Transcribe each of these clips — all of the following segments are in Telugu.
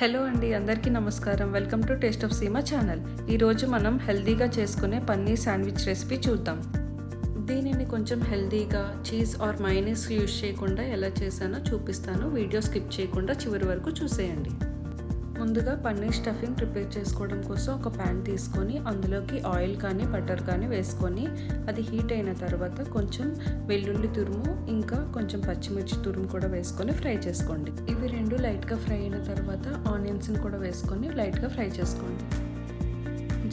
హలో అండి అందరికీ నమస్కారం. Welcome to taste of Seema channel. ఈరోజు మనం హెల్తీగా చేసుకునే పన్నీర్ శాండ్విచ్ రెసిపీ చూద్దాం. దీనిని కొంచెం హెల్దీగా చీజ్ ఆర్ మైనీస్ యూజ్ చేయకుండా ఎలా చేశానో చూపిస్తాను. వీడియో స్కిప్ చేయకుండా చివరి వరకు చూసేయండి. ముందుగా పన్నీర్ స్టఫింగ్ ప్రిపేర్ చేసుకోవడం కోసం ఒక ప్యాన్ తీసుకొని అందులోకి ఆయిల్ కానీ బటర్ కానీ వేసుకొని అది హీట్ అయిన తర్వాత కొంచెం వెల్లుల్లి తురుము ఇంకా కొంచెం పచ్చిమిర్చి తురుము కూడా వేసుకొని ఫ్రై చేసుకోండి. ఇవి రెండు లైట్గా ఫ్రై అయిన తర్వాత ఆనియన్స్ని కూడా వేసుకొని లైట్గా ఫ్రై చేసుకోండి.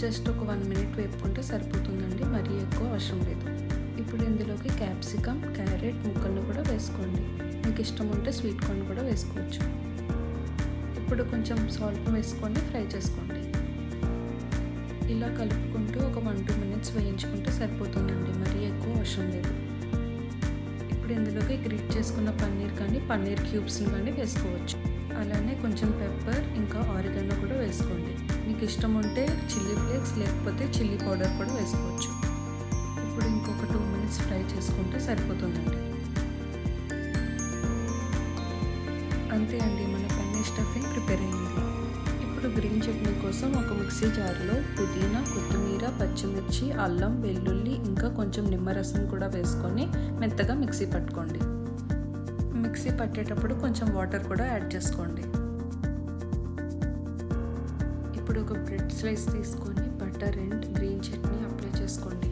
జస్ట్ ఒక వన్ మినిట్ వేపుకుంటే సరిపోతుందండి మరీ ఎక్కువ అవసరం లేదు. ఇప్పుడు ఇందులోకి క్యాప్సికమ్ క్యారెట్ ముక్కలను కూడా వేసుకోండి. మీకు ఇష్టం ఉంటే స్వీట్ కార్న్ కూడా వేసుకోవచ్చు. ఇప్పుడు కొంచెం సాల్ట్ వేసుకొని ఫ్రై చేసుకోండి. ఇలా కలుపుకుంటూ ఒక వన్ టూ మినిట్స్ వేయించుకుంటే సరిపోతుందండి మరీ ఎక్కువ అవసరం లేదు. ఇప్పుడు ఇందులోకి గ్రిట్ చేసుకున్న పన్నీర్ కానీ పన్నీర్ క్యూబ్స్ని కానీ వేసుకోవచ్చు. అలానే కొంచెం పెప్పర్ ఇంకా ఆరిగano కూడా వేసుకోండి. మీకు ఇష్టం ఉంటే చిల్లీ ఫ్లేక్స్ లేకపోతే చిల్లీ పౌడర్ కూడా వేసుకోవచ్చు. ఇప్పుడు ఇంకొక టూ మినిట్స్ ఫ్రై చేసుకుంటే సరిపోతుందండి. అంతే అండి మన పన్నీర్ స్టఫింగ్ ప్రిపేర్ అయింది. గ్రీన్ చట్నీ కోసం ఒక మిక్సీ జార్లో పుదీనా కొత్తిమీర పచ్చిమిర్చి అల్లం వెల్లుల్లి ఇంకా కొంచెం నిమ్మరసం కూడా వేసుకొని మెత్తగా మిక్సీ పట్టుకోండి. మిక్సీ పట్టేటప్పుడు కొంచెం వాటర్ కూడా యాడ్ చేసుకోండి. ఇప్పుడు ఒక బ్రెడ్ స్లైస్ తీసుకొని butter and green chutney apply చేసుకోండి.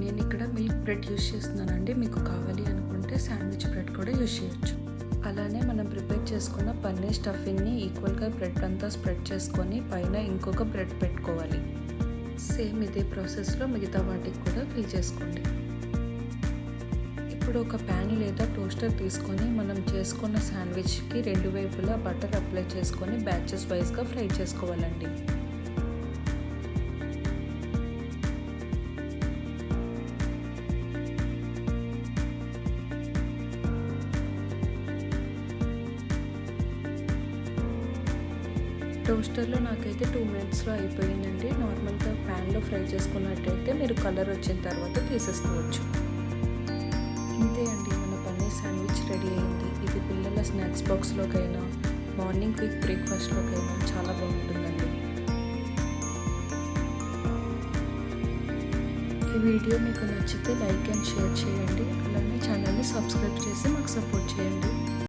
నేను ఇక్కడ మిల్క్ బ్రెడ్ యూస్ చేస్తున్నానండి. మీకు కావాలి అనుకుంటే శాండ్విచ్ బ్రెడ్ కూడా యూస్ చేయొచ్చు. అలానే మనం ప్రిపేర్ చేసుకున్న పన్నీర్ స్టఫింగ్ని ఈక్వల్గా బ్రెడ్ అంతా స్ప్రెడ్ చేసుకొని పైన ఇంకొక బ్రెడ్ పెట్టుకోవాలి. సేమ్ ఇదే ప్రాసెస్లో మిగతా వాటికి కూడా ఫిల్ చేసుకోండి. ఇప్పుడు ఒక ప్యాన్ లేదా టోస్టర్ తీసుకొని మనం చేసుకున్న శాండ్విచ్కి రెండు వైపులా బటర్ అప్లై చేసుకొని బ్యాచెస్ వైజ్గా ఫ్రై చేసుకోవాలండి. టోస్టర్లో నాకైతే టూ మినిట్స్లో అయిపోయిందండి. నార్మల్గా ప్యాన్లో ఫ్రై చేసుకున్నట్టయితే మీరు కలర్ వచ్చిన తర్వాత తీసేసుకోవచ్చు. ఇంతే అండి మన పన్నీర్ శాండ్విచ్ రెడీ అయింది. ఇది పిల్లల స్నాక్స్ బాక్స్లోకైనా మార్నింగ్ క్విక్ బ్రేక్ఫాస్ట్లోకైనా చాలా బాగుంటుందండి. ఈ వీడియో మీకు నచ్చితే లైక్ అండ్ షేర్ చేయండి. అలానే ఛానల్ని సబ్స్క్రైబ్ చేసి మాకు సపోర్ట్ చేయండి.